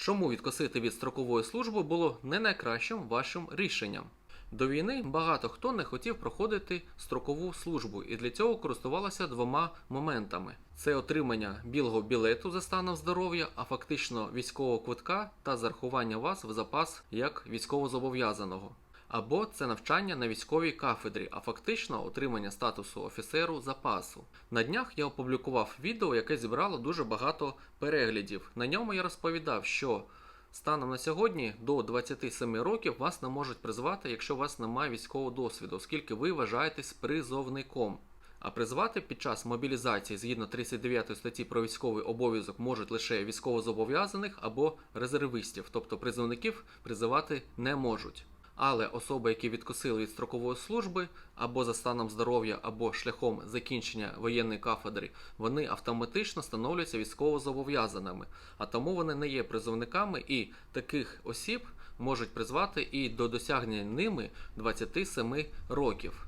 Чому відкосити від строкової служби було не найкращим вашим рішенням? До війни багато хто не хотів проходити строкову службу, і для цього користувалося двома моментами: це отримання білого білету за станом здоров'я, а фактично військового квитка та зарахування вас в запас як військовозобов'язаного. Або це навчання на військовій кафедрі, а фактично отримання статусу офіцеру запасу. На днях я опублікував відео, яке зібрало дуже багато переглядів. На ньому я розповідав, що станом на сьогодні до 27 років вас не можуть призвати, якщо у вас немає військового досвіду, оскільки ви вважаєтесь призовником. А призвати під час мобілізації згідно 39 статті про військовий обов'язок можуть лише військовозобов'язаних або резервистів, тобто призовників призивати не можуть. Але особи, які відкосили від строкової служби або за станом здоров'я, або шляхом закінчення воєнної кафедри, вони автоматично становляться військовозобов'язаними, а тому вони не є призовниками, і таких осіб можуть призвати і до досягнення ними 27 років.